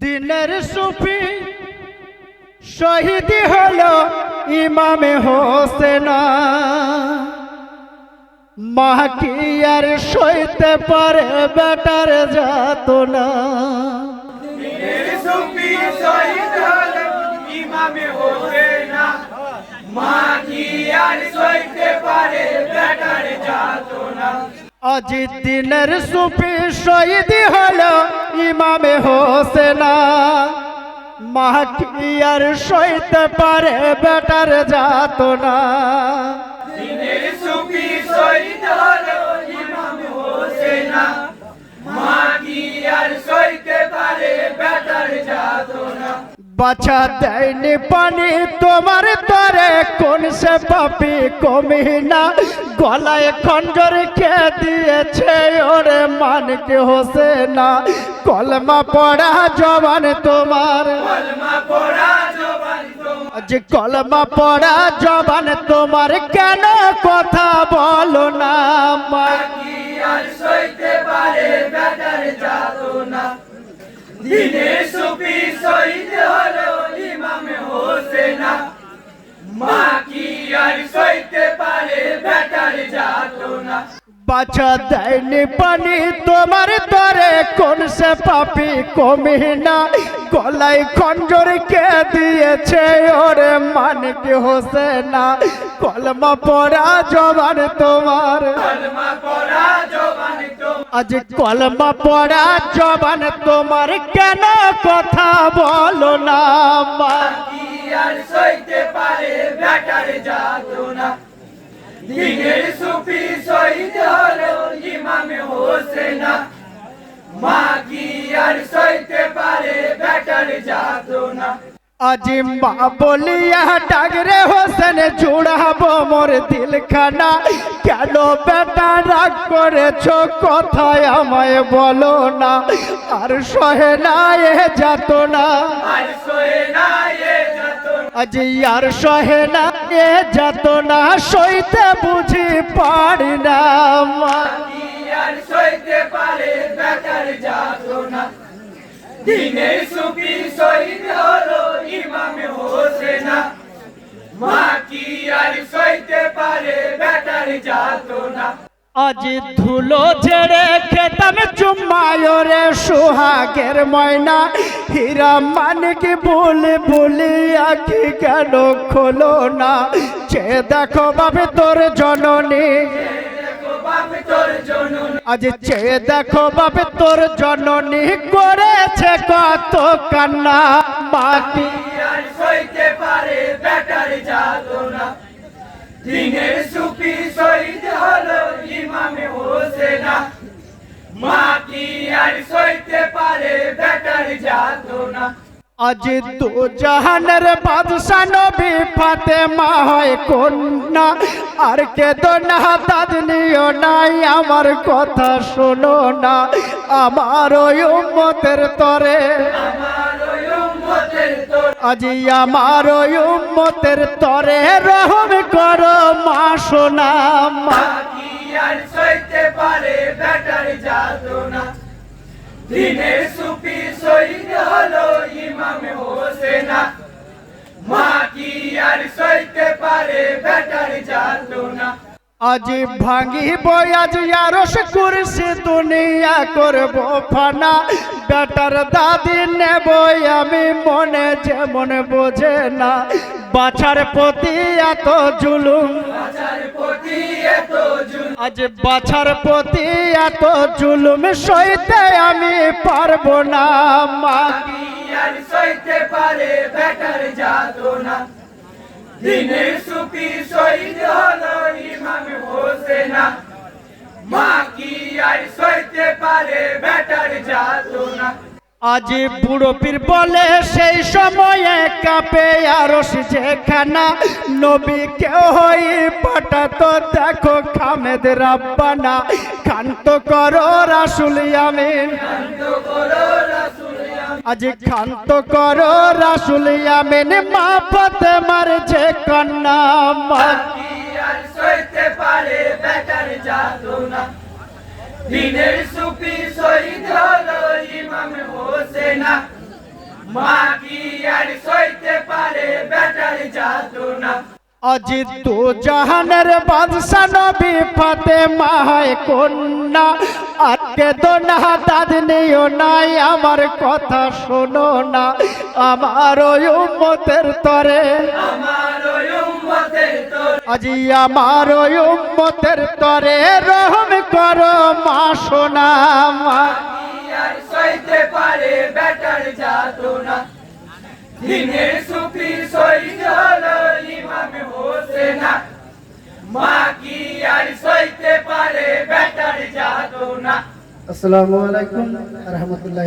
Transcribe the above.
দিনের সুফি শহীদ হলো ইমামে হোসেনা। মা কি আর সইতে পারে বেটার যাত না আজ দিনের সুফি শহীদ হলো ইমামে হোসেনা। মা কি আর সইতে পারে বেটার যাত না সুফি বাছা দেয়নি পানি, তোমার তরে কোন সে পাপি কমি না। গলায় খঞ্জর কে দিয়েছে, ওরে মানক হোসে না কলমা পড়া জবান তোমার। যে কলমা পড়া জবান তোমার, কেন কথা বলো না কি আর সইতে শহীদ হলো ইমামে হোসেনা মা আর সইতে পারে বাছা দেয়নি পানি তোমার তরে কোন সে পাপি কমি না গলায় খঞ্জর কে দিয়েছে ওরে মানিক হোসে না কলমা পড়া জবান তোমার। কলমা পড়া জবান আজ কলমা পড়া জবান তোমার কেন কথা বলো না মা আর সইতে পারে বেটার যাতনা। দিনের সুফি শহীদ হলো ইমামে হোসেনা। মা কি আর সইতে পারে বেটার যাতনা। আজ মা বলিয়া ডাগরে হোসেন জুড়াবো মোর দিলখানা। কেন বেটা রাগ করেছ কথায় আমায় বলো না। আর সহে না এ যাত না আর সয়ে না এ আজ আর সহে না এ যাত না সইতে বুঝি পারি না সইতে পারে বেটার যাতনা। দিনের সুফি শহীদ হলো ইমামে হোসেনা। মা কি আর সইতে পারে বেটার যাতনা। আজ ধুলো ঝেড়ে খেতাম চুম্মায়রে সোহাগের ময়না। হীরা মানিক বলে বলে আখি কেন খোলো না? চে দেখো বাবে তোর জননী। আজ চে দেখো বাবে তোর জননী করেছে কত কান্না। মাটি সইতে দিনের সুফি শহীদ হলো ইমামে হোসেনা। মা কি আর সইতে পারে বেটার যাতনা। আজ দু জাহানের বাদশা নবী ফাতেমা হয় কন্যা। আর কে না দাদ নিও নাই আমার কথা শোনো না। আমার ওই উম্মতের তরে। আজ আমার ওই উম্মতের তরে রহম করো মা সোনা মা। আর সইতে পারে বেটার যাতনা। দিনের সুফি শহীদ হলো ইমামে হোসেনা। মা কি আর সইতে পারে বেটার যাতনা। আজ ভাঙি বয়াজ আরস কুরসি দুনিয়া করব ফানা। বেটার দাদি নেব আমি মনে যেমন বোঝে না। বাছার প্রতি এত জুলুম। বাজার প্রতি আজ বাছার প্রতি এত জুলুম সইতে আমি পারব না, মা। সইতে পারে বেটার যাতনা দিনের সুফি শহীদ হলো ইমামে হোসেনা। মা কি আর সইতে পারে বেটার যাতনা আজ বুড়ো পীর বলে, সেই সময়ে কাপে আরস যেখানা, নবী কেউ হই পাঠাতো, দেখো খামেদ রাব্বানা খান্ত করো রাসুল আমিন আজ খান্ত করো রাসুল আমিন মা ফতেমার যে কন্যা, মা পারে বেটার যাতনা দিনের সুফি শহীদ হলো ইমাম হোসেনা। মা কি আর সইতে পারে বেটার যাতনা অজিত তু জাহানের বাদশা নবী ফাতে মায় কন্যা। আজকে দোনা দাদ নিও নাই আমার কথা শোনো না। আমার ওই উম্মতের তরে আমার ওই আজি আমার ওই উম্মতের তরে রহম করো মা সোনা মা। সইতে পারে বেটার যাতনা। দিনের সুফি শহীদ হলো ইমাম হোসেনা। মা কি আর সইতে পারে বেটার যাতনা। আসসালামু আলাইকুম রহমতুল্লাহ